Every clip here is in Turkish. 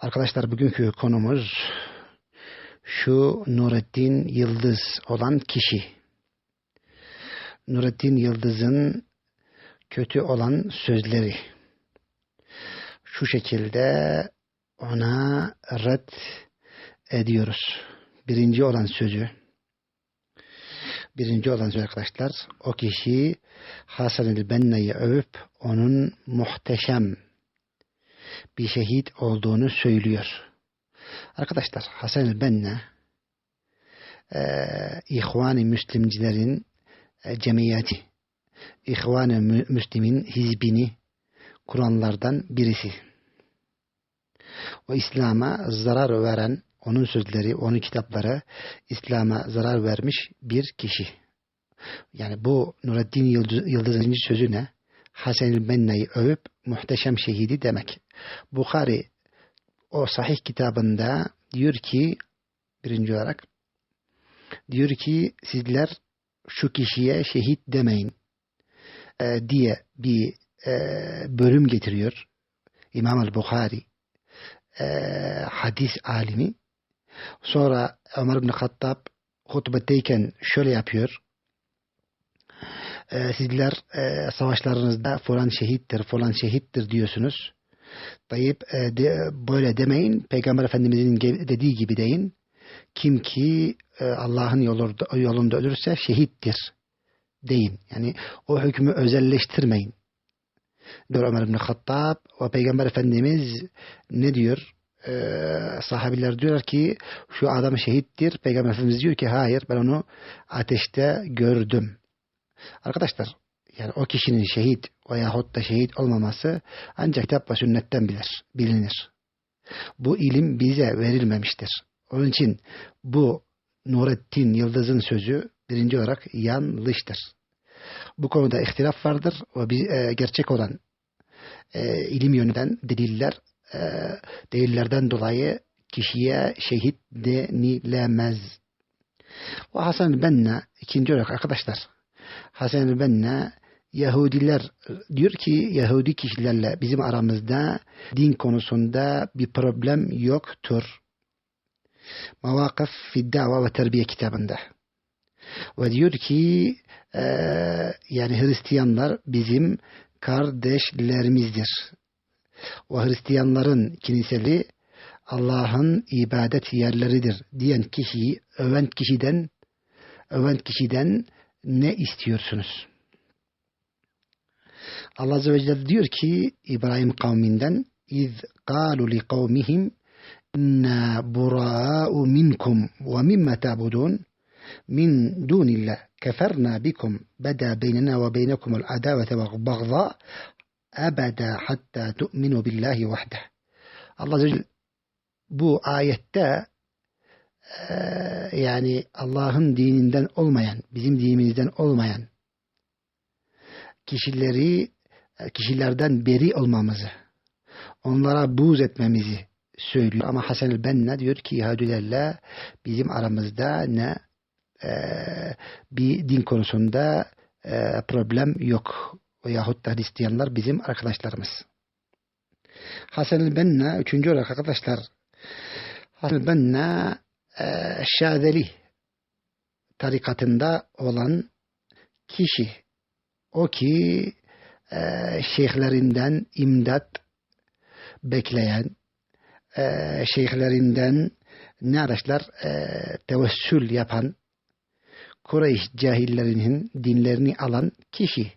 Arkadaşlar bugünkü konumuz şu Nurettin Yıldız olan kişi. Nurettin Yıldız'ın kötü olan sözleri. Şu şekilde ona red ediyoruz. Birinci olan sözü. Birinci olan söz arkadaşlar. O kişi Hasan el-Benna'yı övüp onun muhteşem bir şehit olduğunu söylüyor. Arkadaşlar Hasan el-Benna e, İhvan-ı Müslimcilerin e, cemiyeti, İhvan-ı Müslim'in hizbini kuranlardan birisi. O İslam'a zarar veren onun sözleri, onun kitapları İslam'a zarar vermiş bir kişi. Yani bu Nureddin Yıldız'ın sözü ne? Hasan el-Benna'yı övüp muhteşem şehidi demek. Bukhari o sahih kitabında diyor ki birinci olarak diyor ki sizler şu kişiye şehit demeyin e, diye bir e, bölüm getiriyor. İmam el-Bukhari e, hadis alimi. Sonra Ömer bin Hattab hutbedeyken şöyle yapıyor e, sizler e, savaşlarınızda falan şehittir, falan şehittir diyorsunuz. Tayyip e, de, böyle demeyin. Peygamber Efendimizin dediği gibi deyin. Kim ki e, Allah'ın yolunda, yolunda ölürse şehittir deyin. Yani o hükmü özelleştirmeyin. Diyor Ömer bin Hattab ve Peygamber Efendimiz ne diyor? Ee, sahabiler diyorlar ki şu adam şehittir. Peygamber Efendimiz diyor ki hayır ben onu ateşte gördüm. Arkadaşlar yani o kişinin şehit veyahut da şehit olmaması ancak kitap ve sünnetten bilir, bilinir. Bu ilim bize verilmemiştir. Onun için bu Nurettin Yıldız'ın sözü birinci olarak yanlıştır. Bu konuda ihtilaf vardır ve bir, e, gerçek olan e, ilim yönünden deliller e, delillerden dolayı kişiye şehit denilemez. Ve Hasan Benna ikinci olarak arkadaşlar Hasan el-Benna Yahudiler diyor ki Yahudi kişilerle bizim aramızda din konusunda bir problem yoktur. Mavakıf fi ve terbiye kitabında. Ve diyor ki e, yani Hristiyanlar bizim kardeşlerimizdir. ve Hristiyanların kiliseli Allah'ın ibadet yerleridir diyen kişiyi öven kişiden öven kişiden ne istiyorsunuz? Allah Azze ve Celle diyor ki İbrahim kavminden iz قالوا لقومهم إنا براء منكم ومما تعبدون من دون الله كفرنا بكم بدا بيننا وبينكم العداوة والبغضاء أبدا حتى تؤمنوا بالله وحده الله جل بو آيته yani Allah'ın dininden olmayan, bizim dinimizden olmayan kişileri kişilerden beri olmamızı, onlara buğz etmemizi söylüyor. Ama Hasan el-Benna diyor ki Yahudilerle bizim aramızda ne e, bir din konusunda e, problem yok. Veyahut da Hristiyanlar bizim arkadaşlarımız. Hasan el-Benna üçüncü olarak arkadaşlar Hasan el-Benna e, Şadeli tarikatında olan kişi. O ki e, şeyhlerinden imdat bekleyen e, şeyhlerinden ne araçlar e, tevessül yapan Kureyş cahillerinin dinlerini alan kişi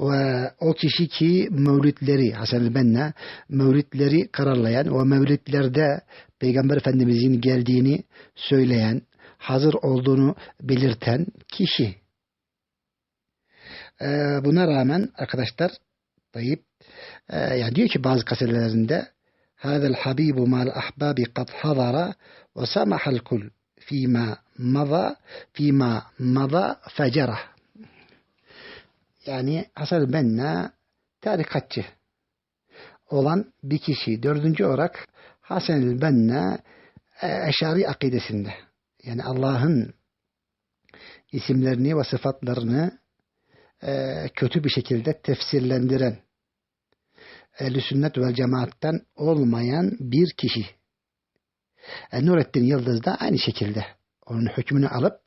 ve o kişi ki mevlütleri Hasan Benna mevlütleri kararlayan ve mevlütlerde Peygamber Efendimizin geldiğini söyleyen hazır olduğunu belirten kişi. Ee, buna rağmen arkadaşlar Tayyip e, yani diyor ki bazı kaselerinde هذا الحبيب مع الأحباب قد حضر وسمح الكل فيما مضى فيما مضى فجره yani Hasan Benna tarikatçı olan bir kişi. Dördüncü olarak Hasan Benna e, Eşari akidesinde. Yani Allah'ın isimlerini ve sıfatlarını e, kötü bir şekilde tefsirlendiren ehl sünnet vel cemaatten olmayan bir kişi. E, Nurettin Yıldız da aynı şekilde onun hükmünü alıp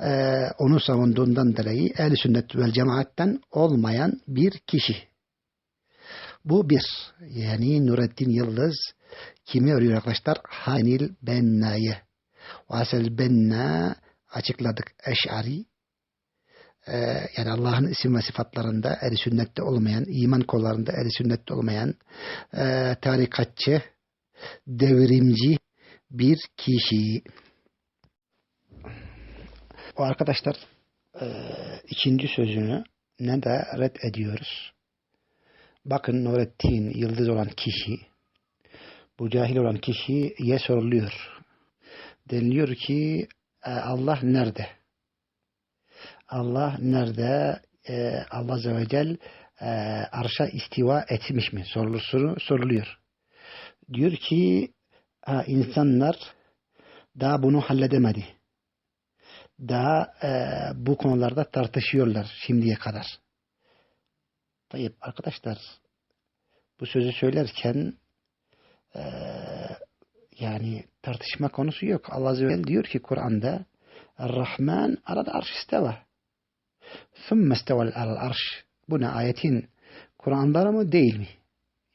e, onu savunduğundan dolayı ehl sünnet vel cemaatten olmayan bir kişi. Bu bir. Yani Nurettin Yıldız kimi arıyor arkadaşlar? Hanil Benna'yı. Vasel Benna açıkladık. Eş'ari ee, yani Allah'ın isim ve sıfatlarında ehli sünnette olmayan, iman kollarında ehli sünnette olmayan e, tarikatçı, devrimci bir kişi. O arkadaşlar e, ikinci sözünü ne de red ediyoruz. Bakın Nurettin Yıldız olan kişi, bu cahil olan kişiye soruluyor. Deniliyor ki e, Allah nerede? Allah nerede? E, Allah Azze ve Celle e, arşa istiva etmiş mi? Sorulur, soruluyor. Diyor ki ha, insanlar daha bunu halledemedi daha e, bu konularda tartışıyorlar şimdiye kadar. Tayyip arkadaşlar bu sözü söylerken e, yani tartışma konusu yok. Allah Azze ve Celle diyor ki Kur'an'da Rahman arada arş isteva. Sümme istevel alel arş. Bu ne ayetin Kur'an'da mı değil mi?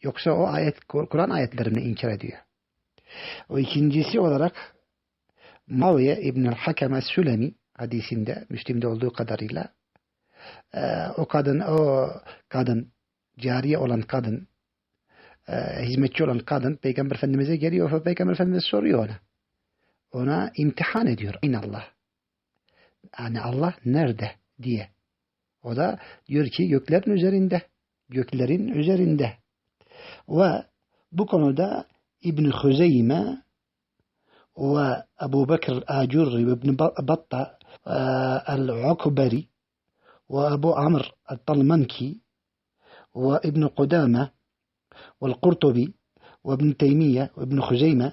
Yoksa o ayet Kur'an ayetlerini inkar ediyor. O ikincisi olarak Muaviye İbn-i Hakeme Sülemi hadisinde Müslim'de olduğu kadarıyla e, o kadın o kadın cariye olan kadın e, hizmetçi olan kadın Peygamber Efendimiz'e geliyor ve Peygamber Efendimiz soruyor ona. Ona imtihan ediyor. Allah. Yani Allah nerede diye. O da diyor ki göklerin üzerinde. Göklerin üzerinde. Ve bu konuda İbn Huzeyme ve Ebu Bekir Acurri ve İbn Batta el-Ukberi ve Ebu Amr el-Talmanki ve İbn Kudame والقرطبي وابن تيمية وابن خزيمة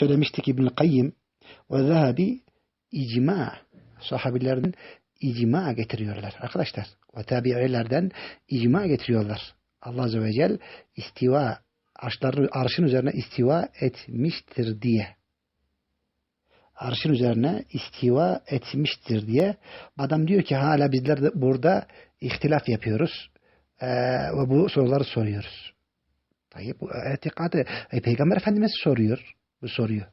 söylemiştik İbn Kayyim ve Zahabi icma sahabilerden icma getiriyorlar arkadaşlar. Ve tabi'ilerden icma getiriyorlar. Allah Azze ve Celle istiva arşları, arşın üzerine istiva etmiştir diye. Arşın üzerine istiva etmiştir diye. Adam diyor ki hala bizler de burada ihtilaf yapıyoruz. Ee, ve bu soruları soruyoruz. Tayyip bu etikadı e, Peygamber Efendimiz soruyor. Bu soruyor.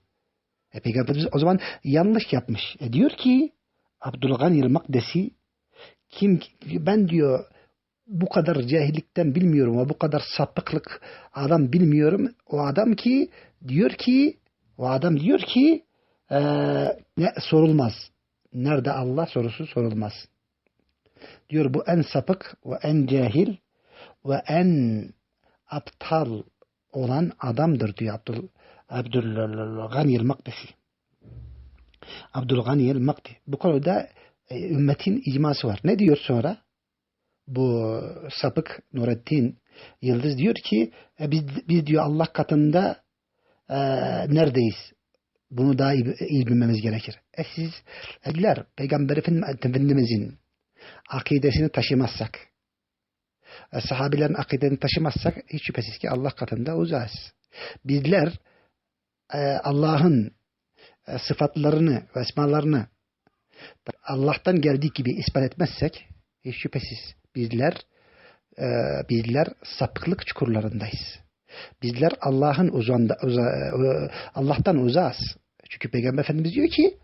E, Peygamber Efendimiz o zaman yanlış yapmış. E, diyor ki Abdülgani el-Makdesi kim ben diyor bu kadar cahillikten bilmiyorum ve bu kadar sapıklık adam bilmiyorum. O adam ki diyor ki o adam diyor ki e, ne sorulmaz. Nerede Allah sorusu sorulmaz. Diyor bu en sapık ve en cahil ve en aptal olan adamdır diyor Abdül Abdülgani el-Makdesi. Abdülgani el-Makdi. Bu konuda e, ümmetin icması var. Ne diyor sonra? Bu sapık Nurettin Yıldız diyor ki e, biz, biz diyor Allah katında e, neredeyiz? Bunu daha iyi, iyi bilmemiz gerekir. E siz eğer Peygamber Efendimizin akidesini taşımazsak, e, sahabilerin akidesini taşımazsak hiç şüphesiz ki Allah katında uzağız. Bizler e, Allah'ın e, sıfatlarını ve esmalarını Allah'tan geldiği gibi ispat etmezsek hiç şüphesiz bizler e, bizler sapıklık çukurlarındayız. Bizler Allah'ın uzanda uza, e, Allah'tan uzağız. Çünkü Peygamber Efendimiz diyor ki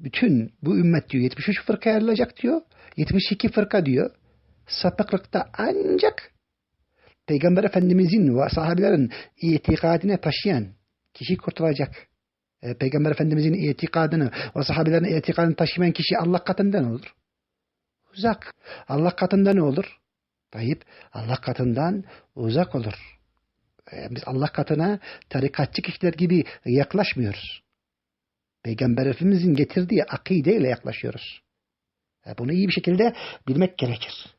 bütün bu ümmet diyor 73 fırka ayrılacak diyor. 72 fırka diyor. Sapıklıkta ancak Peygamber Efendimizin ve sahabelerin itikadine taşıyan kişi kurtulacak e, Peygamber Efendimizin itikadını ve sahabelerin itikadını taşımayan kişi Allah katında ne olur? Uzak. Allah katında ne olur? Tayyip Allah katından uzak olur. E, biz Allah katına tarikatçı kişiler gibi yaklaşmıyoruz. Peygamber Efendimizin getirdiği akideyle yaklaşıyoruz. E, bunu iyi bir şekilde bilmek gerekir.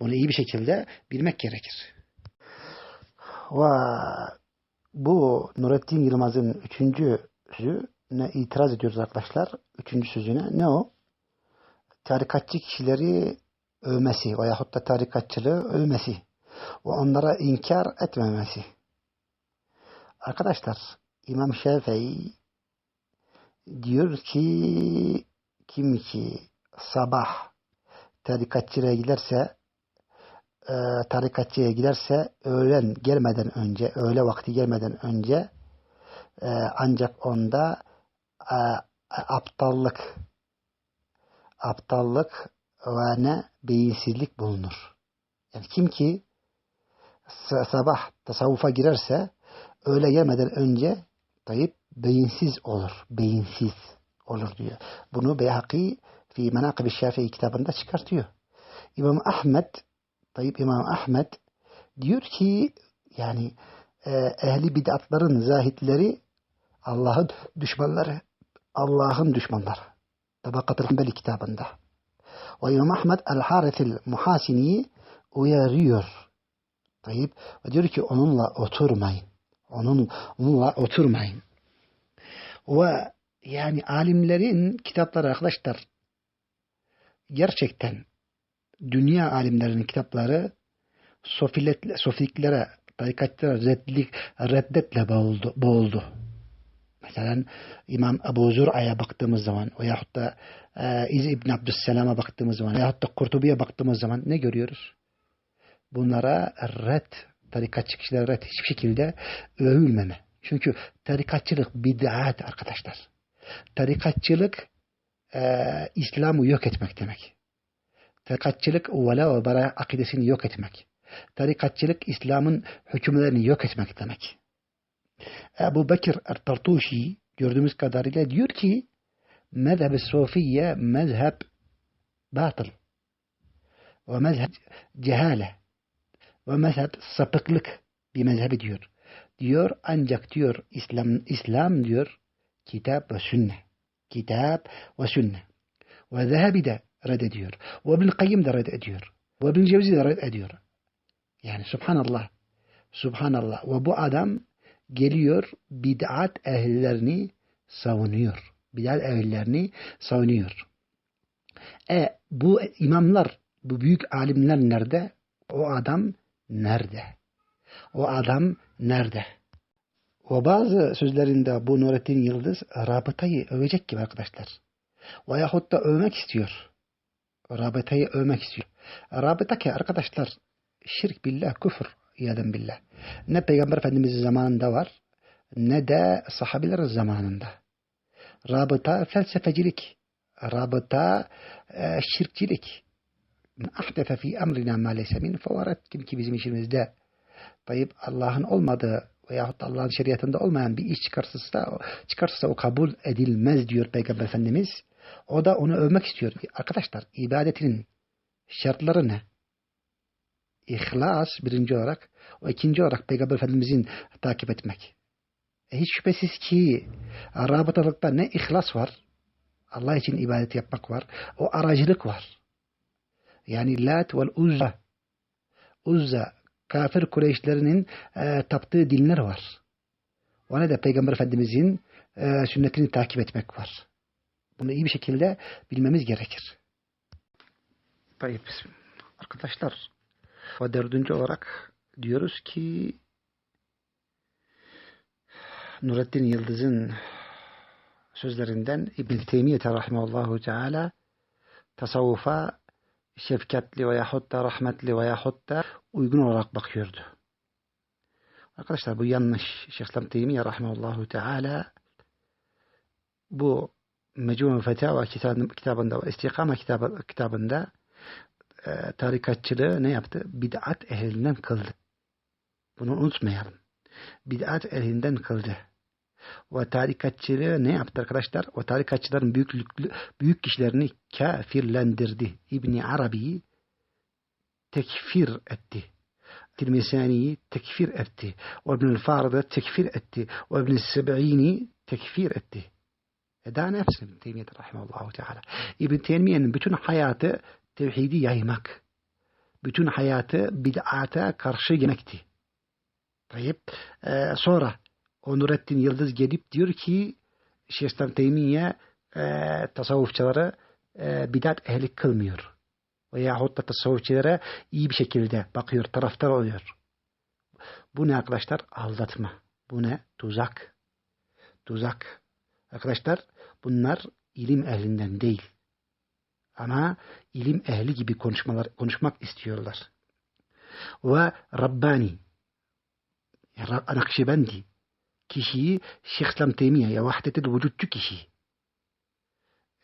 Bunu iyi bir şekilde bilmek gerekir. Ve bu Nurettin Yılmaz'ın üçüncü sözüne itiraz ediyoruz arkadaşlar. Üçüncü sözüne. Ne o? Tarikatçı kişileri övmesi veyahut da tarikatçılığı övmesi. ve onlara inkar etmemesi. Arkadaşlar İmam Şafii diyor ki kim ki sabah tarikatçıya giderse e, tarikatçıya giderse öğlen gelmeden önce öğle vakti gelmeden önce e, ancak onda e, aptallık aptallık ve ne beyinsizlik bulunur. Yani kim ki sabah tasavvufa girerse öğle gelmeden önce tayyip beyinsiz olur. Beyinsiz olur diyor. Bunu Beyhaki fi Menakıb-i Şafii kitabında çıkartıyor. İmam Ahmet tayyip İmam Ahmet diyor ki yani e, ehli bid'atların zahitleri Allah'ın düşmanları Allah'ın düşmanları. Tabakatul Hanbeli kitabında. Ve İmam Ahmet el-Harithil Muhasini'yi uyarıyor. Tayyip diyor ki onunla oturmayın. Onun, onunla oturmayın. Ve yani alimlerin kitapları arkadaşlar gerçekten dünya alimlerinin kitapları sofiklere, tarikatlara reddik, reddetle boğuldu. boğuldu. Mesela İmam Ebu Zur'a'ya baktığımız zaman veyahut da e, İz İbn Abdüsselam'a baktığımız zaman veyahut da Kurtubi'ye baktığımız zaman ne görüyoruz? Bunlara red, tarikatçı kişilere hiçbir şekilde övülmeme. Çünkü tarikatçılık bid'at arkadaşlar. Tarikatçılık e, İslam'ı yok etmek demek. Tarikatçılık vela ve bara akidesini yok etmek. Tarikatçılık İslam'ın hükümlerini yok etmek demek. Ebu Bekir Ertartuşi gördüğümüz kadarıyla diyor ki mezheb-i sofiye mezheb batıl ve mezheb cehale ve mezheb sapıklık bir mezhebi diyor. Diyor ancak diyor İslam, İslam diyor kitap ve sünne. Kitap ve sünne. Ve Zehebi de reddediyor. Ve Ibn Kayyim de reddediyor. Ve Ibn Cevzi de reddediyor. Yani subhanallah. Subhanallah. Ve bu adam geliyor bid'at ehlilerini savunuyor. Bid'at ehlilerini savunuyor. E bu imamlar, bu büyük alimler nerede? O adam nerede? O adam nerede? O bazı sözlerinde bu Nurettin Yıldız rabıtayı övecek gibi arkadaşlar. Veyahut da övmek istiyor. Rabıtayı övmek istiyor. Rabıta ki arkadaşlar şirk billah, küfür iyaden billah. Ne Peygamber Efendimiz'in zamanında var ne de sahabilerin zamanında. Rabıta felsefecilik, rabıta e, şirkçilik. Ahdefe fi emrina ma leyse min fevaret kim ki bizim işimizde tayyip Allah'ın olmadığı veyahut da Allah'ın şeriatında olmayan bir iş çıkarsa, çıkarsa o kabul edilmez diyor Peygamber Efendimiz. O da onu övmek istiyor. Arkadaşlar ibadetinin şartları ne? İhlas birinci olarak, o ikinci olarak Peygamber Efendimizin takip etmek. E hiç şüphesiz ki rabıtalıkta ne ihlas var, Allah için ibadet yapmak var, o aracılık var. Yani Lat vel Uzza, Uzza, kafir Kureyşlerinin e, taptığı dinler var. O ne de Peygamber Efendimizin e, sünnetini takip etmek var. Bunu iyi bir şekilde bilmemiz gerekir. Tayyip. Arkadaşlar ve dördüncü olarak diyoruz ki Nurettin Yıldız'ın sözlerinden İbn-i Teymiye Rahimallahu Teala tasavvufa şefkatli veyahut da rahmetli veyahut da uygun olarak bakıyordu. Arkadaşlar bu yanlış. Şeyh İslam Teymiye Rahimallahu Teala bu Mecmu Fetava kitabında ve kitabında e, tarikatçılığı ne yaptı? Bid'at ehlinden kıldı. Bunu unutmayalım. Bid'at ehlinden kıldı. Ve tarikatçılığı ne yaptı arkadaşlar? O tarikatçıların büyük, büyük kişilerini kafirlendirdi. İbni Arabi'yi tekfir etti. Tilmisani'yi tekfir etti. İbn-i Farid'ı tekfir etti. İbn-i Seb'ini tekfir etti. E daha ne yapsın İbn Teymiye rahimallahu teala. İbn Teymiye'nin bütün hayatı tevhidi yaymak. Bütün hayatı bid'ata karşı gelmekti. Tayyip. Ee, sonra o Nurettin Yıldız gelip diyor ki Şeyh Teymiye e, tasavvufçaları e, bidat ehli kılmıyor. veyahut da tasavvufçilere iyi bir şekilde bakıyor, taraftar oluyor. Bu ne arkadaşlar? Aldatma. Bu ne? Tuzak. Tuzak. Arkadaşlar bunlar ilim ehlinden değil. Ama ilim ehli gibi konuşmalar konuşmak istiyorlar. Ve Rabbani Nakşibendi kişiyi Şeyh İslam Teymiye ya vahdetil vücutçu kişi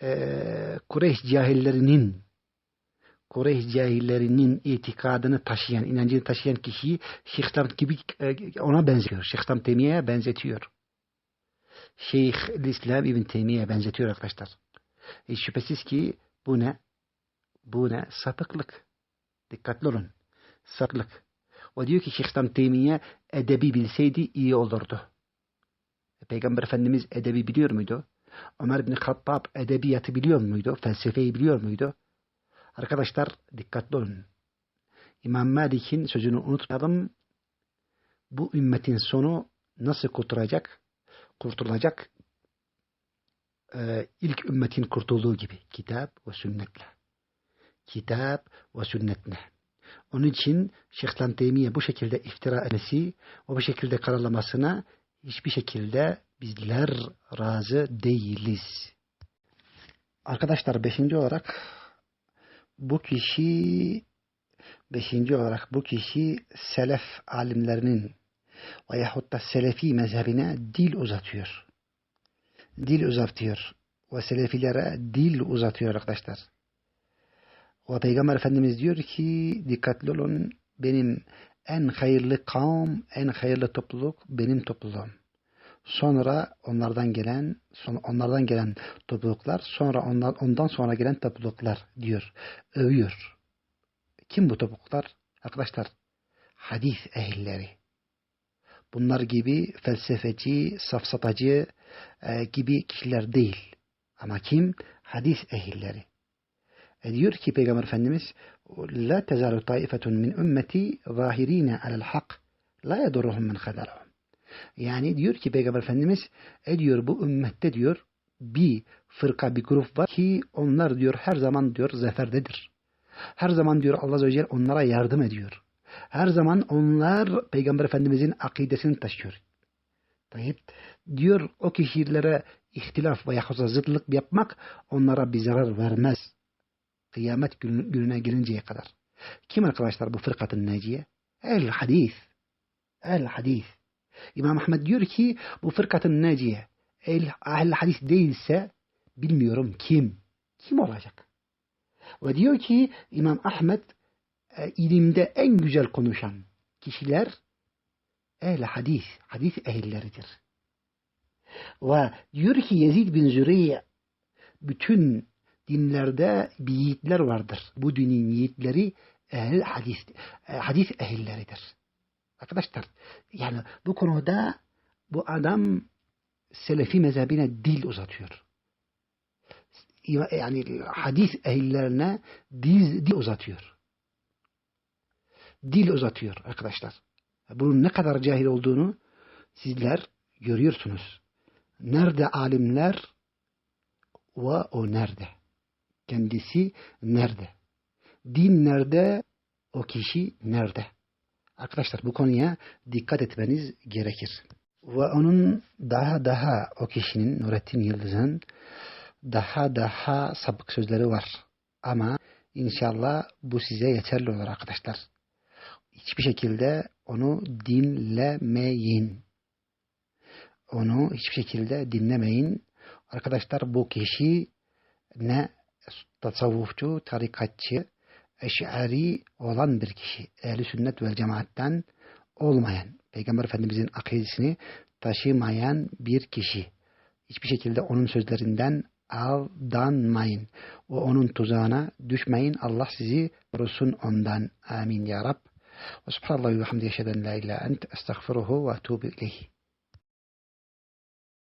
ee, Kureyş cahillerinin Kureyş cahillerinin itikadını taşıyan, inancını taşıyan kişiyi Şeyh İslam gibi e, ona benziyor. Şeyh İslam Teymiye'ye benzetiyor. Şeyh İslam İbn Teymiye'ye benzetiyor arkadaşlar. Hiç şüphesiz ki bu ne? Bu ne? Sapıklık. Dikkatli olun. Sapıklık. O diyor ki Şeyh İslam Teymiye edebi bilseydi iyi olurdu. Peygamber Efendimiz edebi biliyor muydu? Ömer bin Hattab edebiyatı biliyor muydu? Felsefeyi biliyor muydu? Arkadaşlar dikkatli olun. İmam Malik'in sözünü unutmayalım. Bu ümmetin sonu nasıl kurtulacak? Kurtulacak e, ilk ümmetin kurtulduğu gibi kitap ve sünnetle. Kitap ve sünnetle. Onun için Şeyh İslam Teymiye bu şekilde iftira etmesi o bu şekilde kararlamasına hiçbir şekilde bizler razı değiliz. Arkadaşlar beşinci olarak bu kişi beşinci olarak bu kişi selef alimlerinin veyahut da selefi mezhebine dil uzatıyor. Dil uzatıyor. Ve selefilere dil uzatıyor arkadaşlar. Ve Peygamber Efendimiz diyor ki dikkatli olun benim en hayırlı kavm, en hayırlı topluluk benim topluluğum. Sonra onlardan gelen, sonra onlardan gelen topluluklar, sonra ondan, ondan sonra gelen topluluklar diyor. Övüyor. Kim bu topluluklar? Arkadaşlar, hadis ehilleri. Bunlar gibi felsefeci, safsatacı e, gibi kişiler değil. Ama kim? Hadis ehilleri. E diyor ki Peygamber Efendimiz La tezalu taifetun min ümmeti zahirine alel hak la yedurruhum min khadalahum. Yani diyor ki Peygamber Efendimiz e diyor bu ümmette diyor bir fırka bir grup var ki onlar diyor her zaman diyor zaferdedir. Her zaman diyor Allah Azze ve Celle onlara yardım ediyor. Her zaman onlar Peygamber Efendimizin akidesini taşıyor. Tayyip diyor o kişilere ihtilaf veya zıtlık yapmak onlara bir zarar vermez. Kıyamet gününe gelinceye kadar. Kim arkadaşlar bu fırkatın neciye? El hadis. El hadis. İmam Ahmed diyor ki bu fırkatın neciye el ahl hadis değilse bilmiyorum kim. Kim olacak? Ve diyor ki İmam Ahmed e, ilimde en güzel konuşan kişiler ehl hadis, hadis ehilleridir. Ve diyor ki Yezid bin Züreyye bütün dinlerde bir yiğitler vardır. Bu dinin yiğitleri ehl hadis, e, hadis ehilleridir. Arkadaşlar yani bu konuda bu adam Selefi mezhebine dil uzatıyor. Yani hadis ehillerine dil, dil uzatıyor. Dil uzatıyor arkadaşlar. Bunun ne kadar cahil olduğunu sizler görüyorsunuz. Nerede alimler ve o nerede? Kendisi nerede? Din nerede? O kişi nerede? Arkadaşlar bu konuya dikkat etmeniz gerekir. Ve onun daha daha o kişinin Nurettin Yıldız'ın daha daha sapık sözleri var. Ama inşallah bu size yeterli olur arkadaşlar. Hiçbir şekilde onu dinlemeyin. Onu hiçbir şekilde dinlemeyin. Arkadaşlar bu kişi ne tasavvufçu, tarikatçı, eş'ari olan bir kişi. Ehli sünnet vel cemaatten olmayan, Peygamber Efendimizin akidesini taşımayan bir kişi. Hiçbir şekilde onun sözlerinden aldanmayın. O onun tuzağına düşmeyin. Allah sizi korusun ondan. Amin ya Rab. Ve subhanallah ve hamdi eşheden la ilahe ent estağfiruhu ve etubu ileyhi.